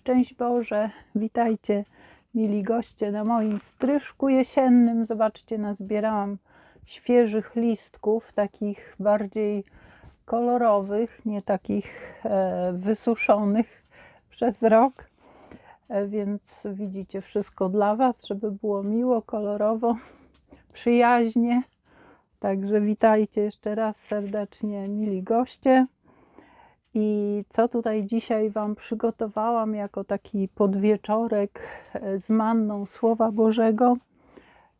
szczęść Boże. Witajcie, mili goście, na moim stryżku jesiennym. Zobaczcie, nazbierałam świeżych listków, takich bardziej kolorowych, nie takich e, wysuszonych przez rok. E, więc widzicie, wszystko dla Was, żeby było miło, kolorowo, przyjaźnie. Także witajcie jeszcze raz serdecznie, mili goście. I co tutaj dzisiaj Wam przygotowałam jako taki podwieczorek e, z manną Słowa Bożego?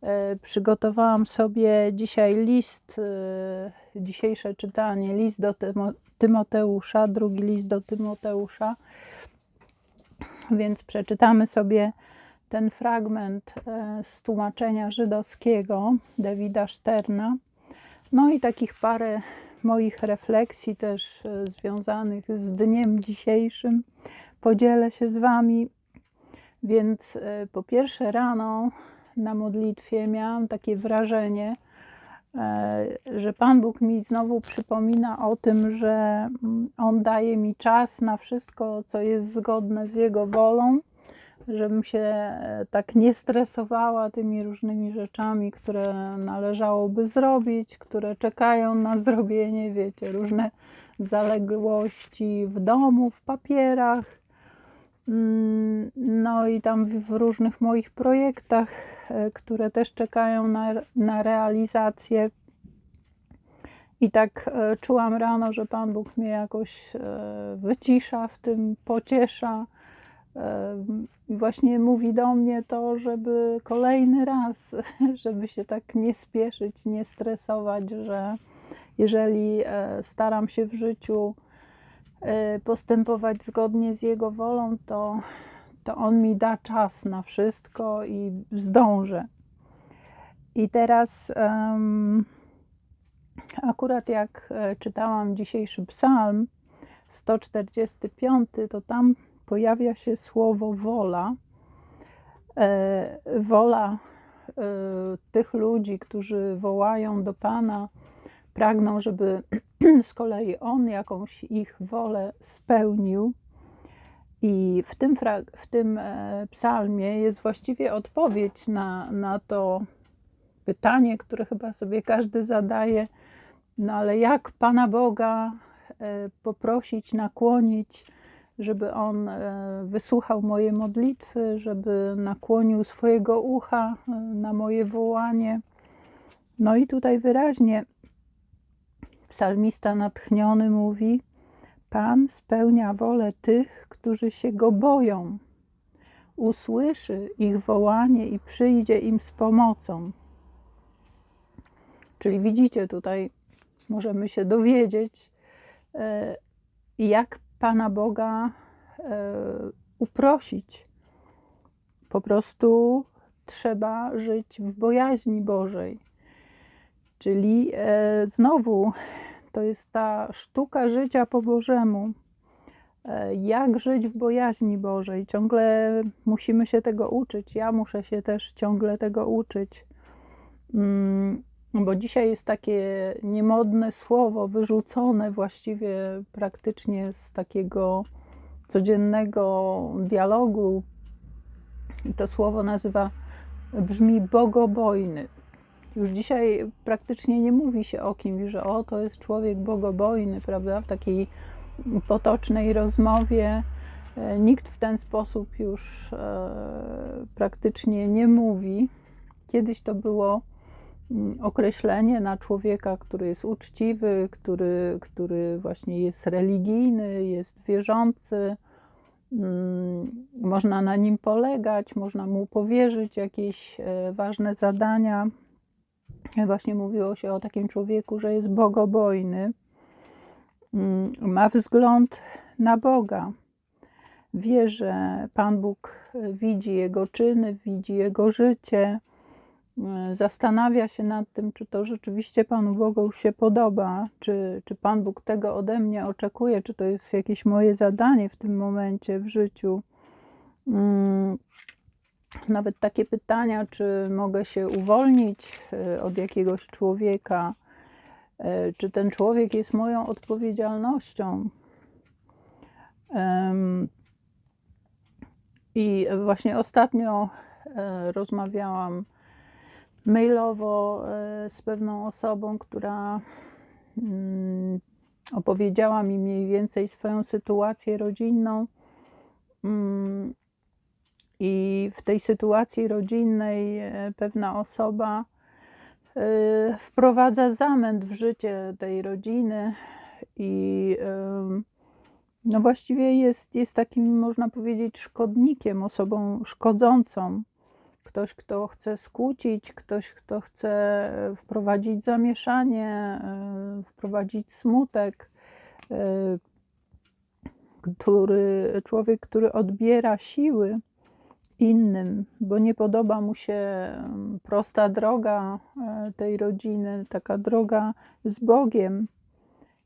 E, Przygotowałam sobie dzisiaj list, e, dzisiejsze czytanie, list do Tymo- Tymoteusza, drugi list do Tymoteusza. Więc przeczytamy sobie ten fragment z tłumaczenia żydowskiego Dawida Szterna. No i takich parę moich refleksji też e, związanych z dniem dzisiejszym podzielę się z Wami. Więc e, po pierwsze rano na modlitwie miałam takie wrażenie, e, że Pan Bóg mi znowu przypomina o tym, że mm, On daje mi czas na wszystko, co jest zgodne z Jego wolą, żebym się e, tak nie stresowała tymi różnymi rzeczami, które należałoby zrobić, które czekają na zrobienie, wiecie, różne zaległości w domu, w papierach. Mm, No i tam w różnych moich projektach, e, które też czekają na, na realizację. I tak e, czułam rano, że Pan Bóg mnie jakoś wycisza w tym, pociesza. Właśnie mówi do mnie to, żeby kolejny raz, żeby się tak nie spieszyć, nie stresować, że jeżeli e, staram się w życiu e, postępować zgodnie z Jego wolą, to, to On mi da czas na wszystko i zdążę. I teraz akurat jak e, czytałam dzisiejszy psalm 145, to tam pojawia się słowo wola. E, Wola e, tych ludzi, którzy wołają do Pana, pragną, żeby z kolei On jakąś ich wolę spełnił. I w tym, w tym e, psalmie jest właściwie odpowiedź na, na to pytanie, które chyba sobie każdy zadaje. No ale jak Pana Boga poprosić, nakłonić, żeby On e, wysłuchał moje modlitwy, żeby nakłonił swojego ucha e, na moje wołanie. No i tutaj wyraźnie psalmista natchniony mówi: Pan spełnia wolę tych, którzy się go boją. Usłyszy ich wołanie i przyjdzie im z pomocą. Czyli widzicie tutaj, możemy się dowiedzieć, e, jak Pana Boga e, uprosić. Po prostu trzeba żyć w bojaźni Bożej. Czyli e, znowu to jest ta sztuka życia po Bożemu. E, Jak żyć w bojaźni Bożej? Ciągle musimy się tego uczyć. Ja muszę się też ciągle tego uczyć. Mm, Bo dzisiaj jest takie niemodne słowo, wyrzucone właściwie praktycznie z takiego codziennego dialogu. I to słowo nazywa, brzmi bogobojny. Już dzisiaj praktycznie nie mówi się o kimś, że o, to jest człowiek bogobojny, prawda? W takiej potocznej rozmowie e, nikt w ten sposób już e, praktycznie nie mówi. Kiedyś to było określenie na człowieka, który jest uczciwy, który, który właśnie jest religijny, jest wierzący. Mm, Można na nim polegać, można mu powierzyć jakieś e, ważne zadania. Właśnie mówiło się o takim człowieku, że jest bogobojny, Mm, ma wzgląd na Boga. Wie, że Pan Bóg widzi jego czyny, widzi jego życie, zastanawia się nad tym, czy to rzeczywiście Panu Bogu się podoba, czy, czy Pan Bóg tego ode mnie oczekuje, czy to jest jakieś moje zadanie w tym momencie w życiu. Mm, Nawet takie pytania, czy mogę się uwolnić e, od jakiegoś człowieka, e, czy ten człowiek jest moją odpowiedzialnością. I właśnie ostatnio e, rozmawiałam mailowo e, z pewną osobą, która mm, opowiedziała mi mniej więcej swoją sytuację rodzinną. Mm, I w tej sytuacji rodzinnej e, pewna osoba e, wprowadza zamęt w życie tej rodziny i no właściwie jest, jest takim, można powiedzieć, szkodnikiem, osobą szkodzącą. Ktoś, kto chce skłócić, ktoś, kto chce wprowadzić zamieszanie, e, wprowadzić smutek, e, który, człowiek, który odbiera siły innym, bo nie podoba mu się prosta droga e, tej rodziny, taka droga z Bogiem.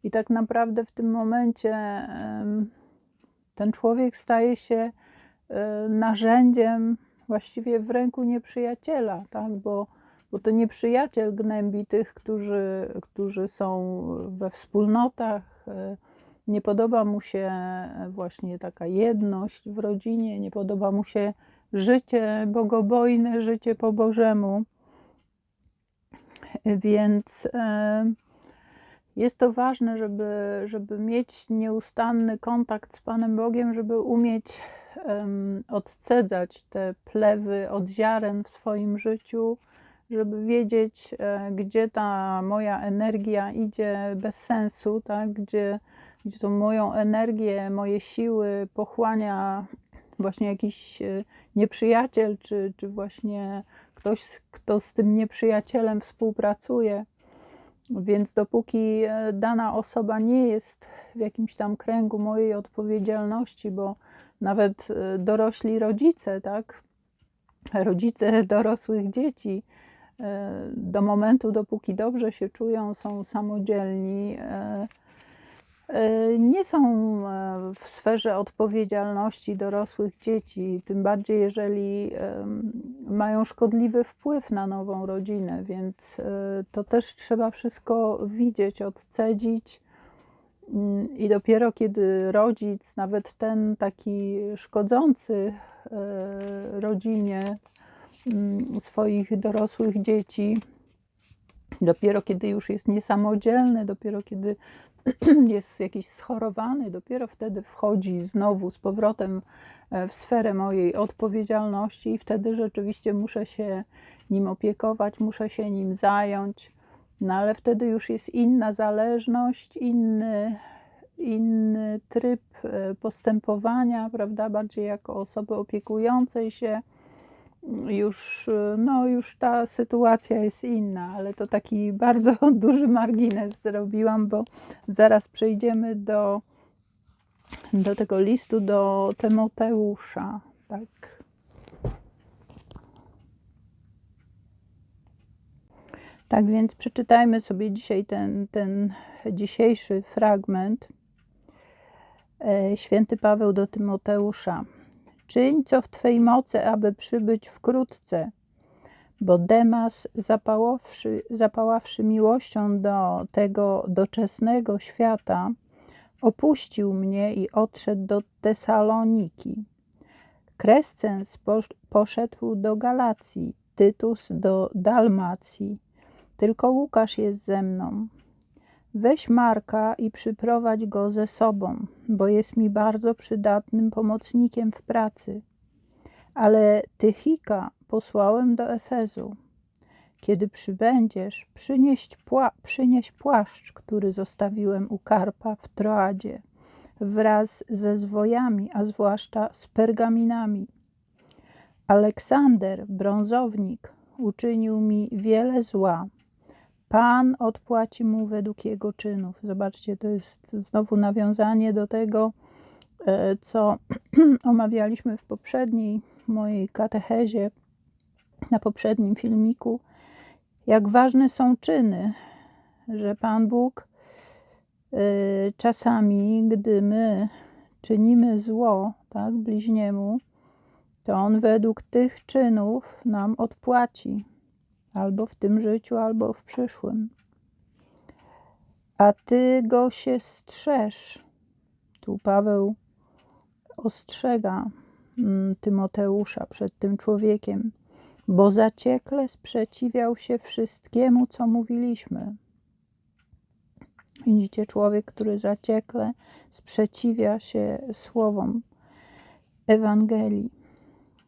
I tak naprawdę w tym momencie ten człowiek staje się narzędziem właściwie w ręku nieprzyjaciela, tak? bo, bo to nieprzyjaciel gnębi tych, którzy, którzy są we wspólnotach. Nie podoba mu się właśnie taka jedność w rodzinie, nie podoba mu się życie bogobojne, życie po Bożemu. Więc e, jest to ważne, żeby, żeby mieć nieustanny kontakt z Panem Bogiem, żeby umieć em, odcedzać te plewy od ziaren w swoim życiu, żeby wiedzieć, e, gdzie ta moja energia idzie bez sensu, tak? gdzie, gdzie tą moją energię, moje siły pochłania właśnie jakiś e, nieprzyjaciel, czy, czy właśnie ktoś, kto z tym nieprzyjacielem współpracuje. Więc dopóki e, dana osoba nie jest w jakimś tam kręgu mojej odpowiedzialności, bo nawet e, dorośli rodzice, tak, rodzice dorosłych dzieci, e, do momentu, dopóki dobrze się czują, są samodzielni, e, nie są w sferze odpowiedzialności dorosłych dzieci, tym bardziej jeżeli mają szkodliwy wpływ na nową rodzinę, więc to też trzeba wszystko widzieć, odcedzić. Mm, I dopiero kiedy rodzic, nawet ten taki szkodzący e, rodzinie mm, swoich dorosłych dzieci, dopiero kiedy już jest niesamodzielny, dopiero kiedy jest jakiś schorowany, dopiero wtedy wchodzi znowu z powrotem e, w sferę mojej odpowiedzialności i wtedy rzeczywiście muszę się nim opiekować, muszę się nim zająć. No ale wtedy już jest inna zależność, inny, inny tryb e, postępowania, prawda? Bardziej jako osoby opiekującej się. Już, e, no, już ta sytuacja jest inna, ale to taki bardzo duży margines zrobiłam, bo zaraz przejdziemy do, do tego listu do Tymoteusza. Tak. Tak więc przeczytajmy sobie dzisiaj ten, ten dzisiejszy fragment. E, Święty Paweł do Tymoteusza. Czyń co w Twej mocy, aby przybyć wkrótce, bo Demas, zapaławszy, zapaławszy miłością do tego doczesnego świata, opuścił mnie i odszedł do Tesaloniki. Krescens posz- poszedł do Galacji, Tytus do Dalmacji. Tylko Łukasz jest ze mną. Weź Marka i przyprowadź go ze sobą, bo jest mi bardzo przydatnym pomocnikiem w pracy. Ale Tychika posłałem do Efezu. Kiedy przybędziesz, przynieś, pła- przynieś płaszcz, który zostawiłem u Karpa w Troadzie, wraz ze zwojami, a zwłaszcza z pergaminami. Aleksander, brązownik, uczynił mi wiele zła. Pan odpłaci mu według jego czynów. Zobaczcie, to jest znowu nawiązanie do tego, e, co omawialiśmy w poprzedniej mojej katechezie, na poprzednim filmiku, jak ważne są czyny, że Pan Bóg e, czasami, gdy my czynimy zło tak, bliźniemu, to On według tych czynów nam odpłaci albo w tym życiu, albo w przyszłym. A ty go się strzeż. Tu Paweł ostrzega mm, Tymoteusza przed tym człowiekiem, bo zaciekle sprzeciwiał się wszystkiemu, co mówiliśmy. Widzicie, człowiek, który zaciekle sprzeciwia się słowom Ewangelii.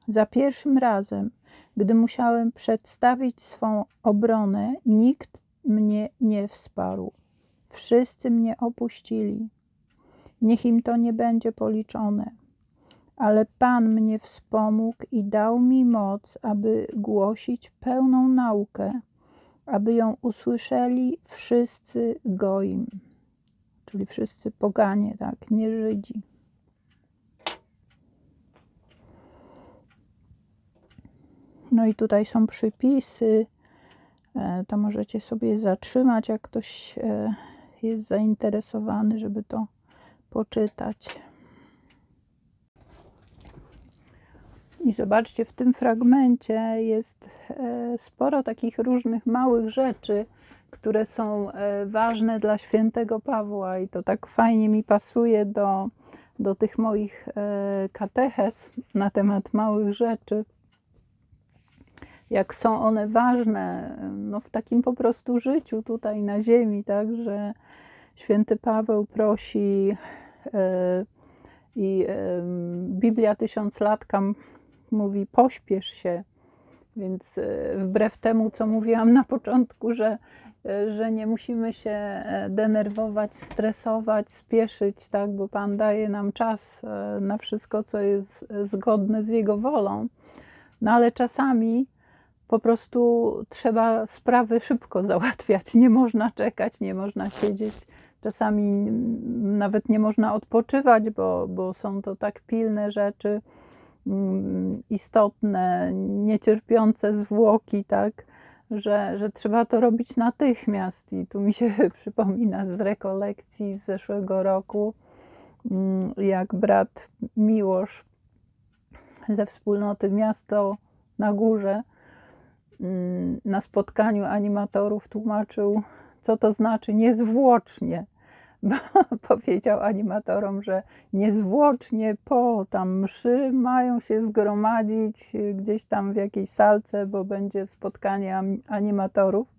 Za pierwszym razem, gdy musiałem przedstawić swą obronę, nikt mnie nie wsparł. Wszyscy mnie opuścili. Niech im to nie będzie policzone. Ale Pan mnie wspomógł i dał mi moc, aby głosić pełną naukę, aby ją usłyszeli wszyscy goim, czyli wszyscy poganie, tak, nie Żydzi. No i tutaj są przypisy. E, To możecie sobie zatrzymać, jak ktoś e, jest zainteresowany, żeby to poczytać. I zobaczcie, w tym fragmencie jest e, sporo takich różnych małych rzeczy, które są ważne dla świętego Pawła, i to tak fajnie mi pasuje do, do tych moich katechez na temat małych rzeczy. Jak są one ważne no, w takim po prostu życiu tutaj na ziemi, tak, że święty Paweł prosi e, i e, Biblia tysiąclatka mówi pośpiesz się, więc e, wbrew temu, co mówiłam na początku, że, że nie musimy się denerwować, stresować, spieszyć, tak, bo Pan daje nam czas na wszystko, co jest zgodne z Jego wolą. No ale czasami po prostu trzeba sprawy szybko załatwiać. Nie można czekać, nie można siedzieć. Czasami nawet nie można odpoczywać, bo, bo są to tak pilne rzeczy, mm, istotne, niecierpiące zwłoki, tak, że, że trzeba to robić natychmiast. I tu mi się przypomina z rekolekcji z zeszłego roku, mm, jak brat Miłosz ze wspólnoty Miasto na Górze na spotkaniu animatorów tłumaczył, co to znaczy niezwłocznie. Bo powiedział animatorom, że niezwłocznie po tam mszy mają się zgromadzić gdzieś tam w jakiejś salce, bo będzie spotkanie animatorów.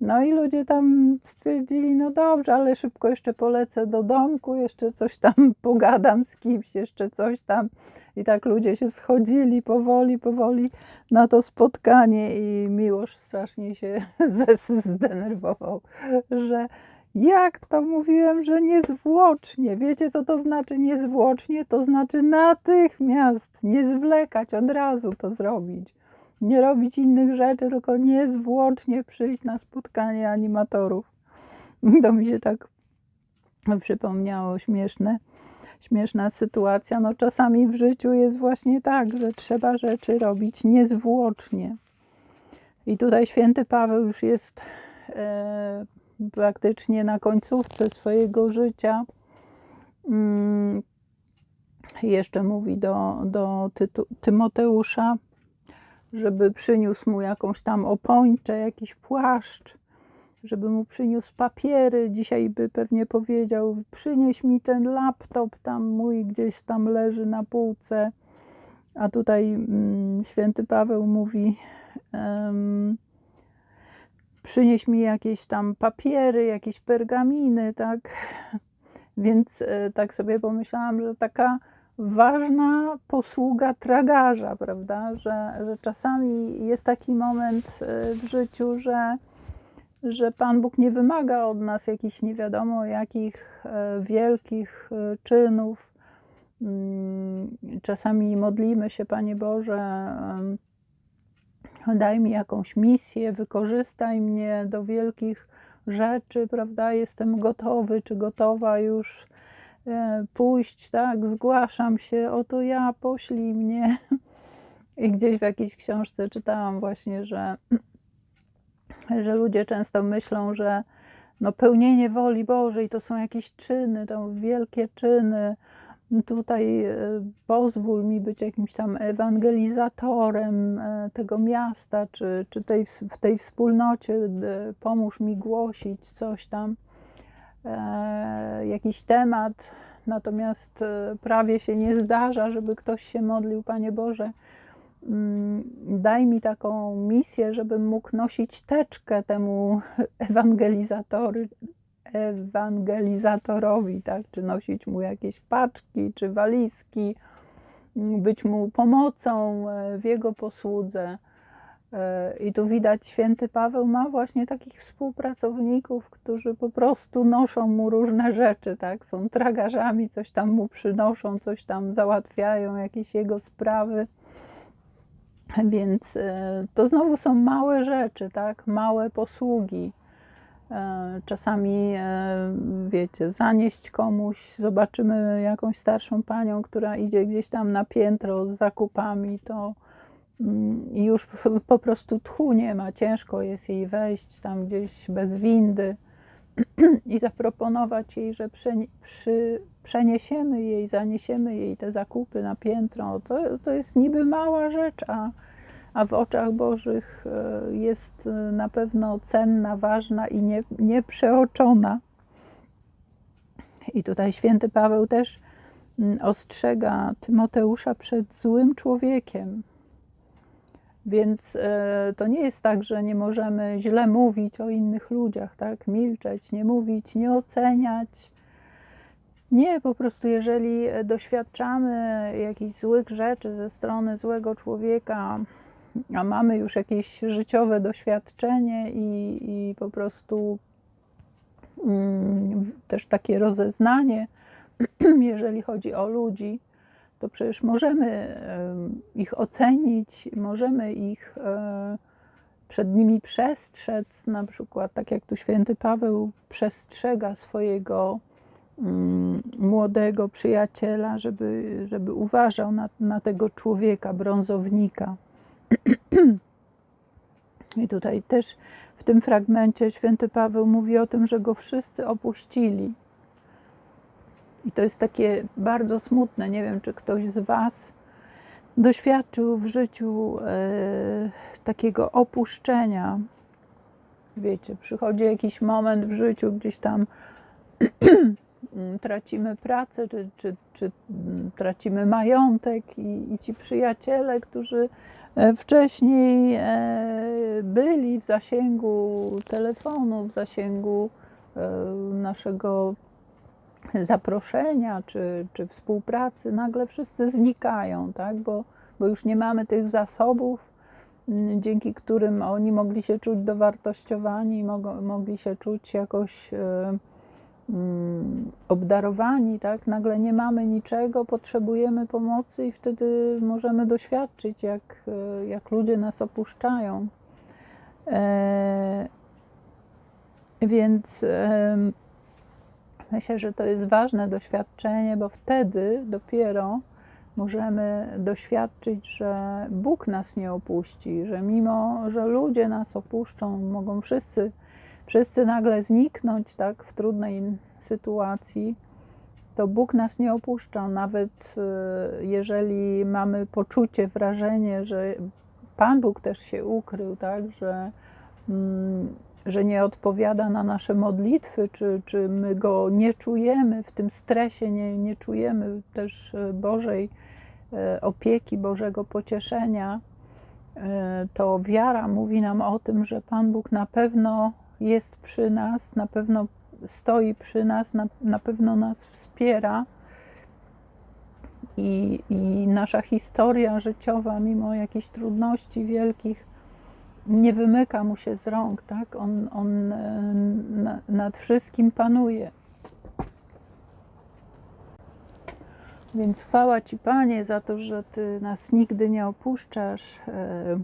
No i ludzie tam stwierdzili, no dobrze, ale szybko jeszcze polecę do domku, jeszcze coś tam pogadam z kimś, jeszcze coś tam. I tak ludzie się schodzili powoli, powoli na to spotkanie i Miłosz strasznie się zdenerwował, że jak to mówiłem, że niezwłocznie. Wiecie, co to znaczy niezwłocznie? To znaczy natychmiast, nie zwlekać, od razu to zrobić. Nie robić innych rzeczy, tylko niezwłocznie przyjść na spotkanie animatorów. To mi się tak przypomniało śmieszne. Śmieszna sytuacja. No czasami w życiu jest właśnie tak, że trzeba rzeczy robić niezwłocznie. I tutaj święty Paweł już jest e, praktycznie na końcówce swojego życia. Mm, jeszcze mówi do, do Tytu, Tymoteusza, żeby przyniósł mu jakąś tam opończę, jakiś płaszcz, żeby mu przyniósł papiery. Dzisiaj by pewnie powiedział: Przynieś mi ten laptop, tam mój gdzieś tam leży na półce. A tutaj mm, święty Paweł mówi: em, Przynieś mi jakieś tam papiery, jakieś pergaminy, tak. Więc e, tak sobie pomyślałam, że taka ważna posługa tragarza, prawda? Że, że czasami jest taki moment e, w życiu, że, że Pan Bóg nie wymaga od nas jakichś nie wiadomo jakich e, wielkich e, czynów. Mm, Czasami modlimy się, Panie Boże, daj mi jakąś misję, wykorzystaj mnie do wielkich rzeczy, prawda? Jestem gotowy czy gotowa już e, pójść, tak? Zgłaszam się, oto ja, poślij mnie. I gdzieś w jakiejś książce czytałam właśnie, że, że ludzie często myślą, że no pełnienie woli Bożej to są jakieś czyny, to wielkie czyny. Tutaj e, pozwól mi być jakimś tam ewangelizatorem e, tego miasta, czy, czy tej, w tej wspólnocie, pomóż mi głosić coś tam, e, jakiś temat. natomiast prawie się nie zdarza, żeby ktoś się modlił, Panie Boże, daj mi taką misję, żebym mógł nosić teczkę temu ewangelizatory, ewangelizatorowi, tak? czy nosić mu jakieś paczki, czy walizki, m, być mu pomocą e, w jego posłudze. E, I tu widać, święty Paweł ma właśnie takich współpracowników, którzy po prostu noszą mu różne rzeczy, tak? Są tragarzami, coś tam mu przynoszą, coś tam załatwiają, jakieś jego sprawy. Więc e, to znowu są małe rzeczy, tak? Małe posługi. E, Czasami, e, wiecie, zanieść komuś, zobaczymy jakąś starszą panią, która idzie gdzieś tam na piętro z zakupami, to mm, już po prostu tchu nie ma, ciężko jest jej wejść tam gdzieś bez windy i zaproponować jej, że przeni- przy, przeniesiemy jej, zaniesiemy jej te zakupy na piętro. To, to jest niby mała rzecz, a, a w oczach Bożych e, jest e, na pewno cenna, ważna i nie, nieprzeoczona. I tutaj święty Paweł też mm, ostrzega Tymoteusza przed złym człowiekiem. Więc e, to nie jest tak, że nie możemy źle mówić o innych ludziach, tak? Milczeć, nie mówić, nie oceniać. Nie, po prostu jeżeli doświadczamy jakichś złych rzeczy ze strony złego człowieka, a mamy już jakieś życiowe doświadczenie i, i po prostu mm, też takie rozeznanie, jeżeli chodzi o ludzi, to przecież możemy em, ich ocenić, możemy ich e, przed nimi przestrzec, na przykład tak jak tu święty Paweł przestrzega swojego młodego przyjaciela, żeby, żeby uważał na, na tego człowieka, brązownika. I tutaj też w tym fragmencie święty Paweł mówi o tym, że go wszyscy opuścili. I to jest takie bardzo smutne. Nie wiem, czy ktoś z Was doświadczył w życiu e, takiego opuszczenia. Wiecie, przychodzi jakiś moment w życiu, gdzieś tam mm, tracimy pracę, czy, czy, czy mm, tracimy majątek, i, i ci przyjaciele, którzy e, wcześniej e, byli w zasięgu telefonu, w zasięgu e, naszego zaproszenia czy, czy współpracy, nagle wszyscy znikają, tak? bo, bo już nie mamy tych zasobów, mm, dzięki którym oni mogli się czuć dowartościowani, mogli się czuć jakoś mm, obdarowani, tak? Nagle nie mamy niczego, potrzebujemy pomocy i wtedy możemy doświadczyć, jak, e, jak ludzie nas opuszczają. E, więc em, myślę, że to jest ważne doświadczenie, bo wtedy dopiero możemy doświadczyć, że Bóg nas nie opuści, że mimo, że ludzie nas opuszczą, mogą wszyscy, wszyscy nagle zniknąć tak, w trudnej sytuacji, to Bóg nas nie opuszcza, nawet e, jeżeli mamy poczucie, wrażenie, że Pan Bóg też się ukrył, tak, że, mm, że nie odpowiada na nasze modlitwy, czy, czy my Go nie czujemy w tym stresie, nie, nie czujemy też e, Bożej e, opieki, Bożego pocieszenia, to wiara mówi nam o tym, że Pan Bóg na pewno jest przy nas, na pewno stoi przy nas, na, na pewno nas wspiera. I, I nasza historia życiowa, mimo jakichś trudności wielkich, nie wymyka mu się z rąk, tak? On, on e, na, nad wszystkim panuje. Więc chwała Ci, Panie, za to, że Ty nas nigdy nie opuszczasz, e,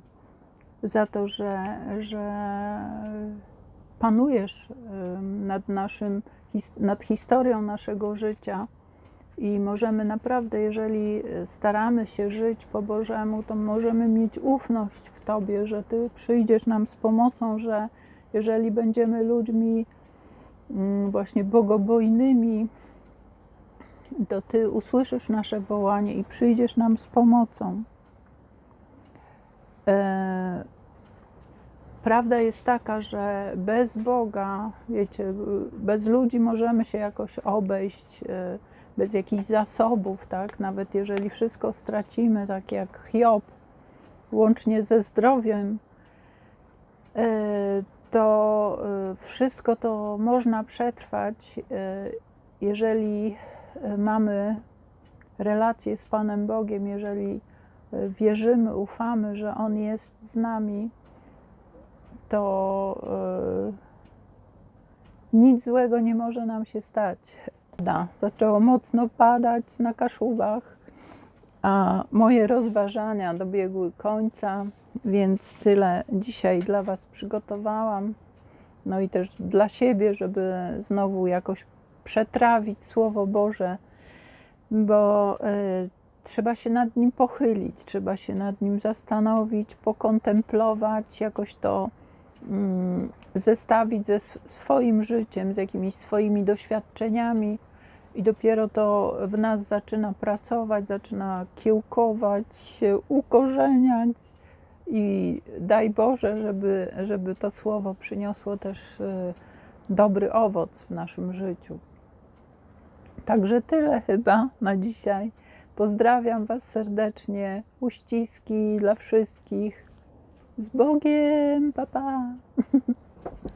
za to, że, że panujesz e, nad, naszym, nad historią naszego życia. I możemy naprawdę, jeżeli staramy się żyć po Bożemu, to możemy mieć ufność w Tobie, że Ty przyjdziesz nam z pomocą, że jeżeli będziemy ludźmi mm, właśnie bogobojnymi, to Ty usłyszysz nasze wołanie i przyjdziesz nam z pomocą. E, Prawda jest taka, że bez Boga, wiecie, bez ludzi możemy się jakoś obejść, e, bez jakichś zasobów, tak? Nawet jeżeli wszystko stracimy, tak jak Hiob, łącznie ze zdrowiem, e, to e, wszystko to można przetrwać, jeżeli mamy relację z Panem Bogiem, jeżeli wierzymy, ufamy, że On jest z nami, to e, nic złego nie może nam się stać. Da, zaczęło mocno padać na Kaszubach, a moje rozważania dobiegły końca, więc tyle dzisiaj dla Was przygotowałam. No i też dla siebie, żeby znowu jakoś przetrawić Słowo Boże, bo y, trzeba się nad nim pochylić, trzeba się nad nim zastanowić, pokontemplować, jakoś to zestawić ze sw- swoim życiem, z jakimiś swoimi doświadczeniami i dopiero to w nas zaczyna pracować, zaczyna kiełkować, się ukorzeniać i daj Boże, żeby, żeby to słowo przyniosło też y, dobry owoc w naszym życiu. Także tyle chyba na dzisiaj. Pozdrawiam Was serdecznie. Uściski dla wszystkich. Z Bogiem, papa! Pa.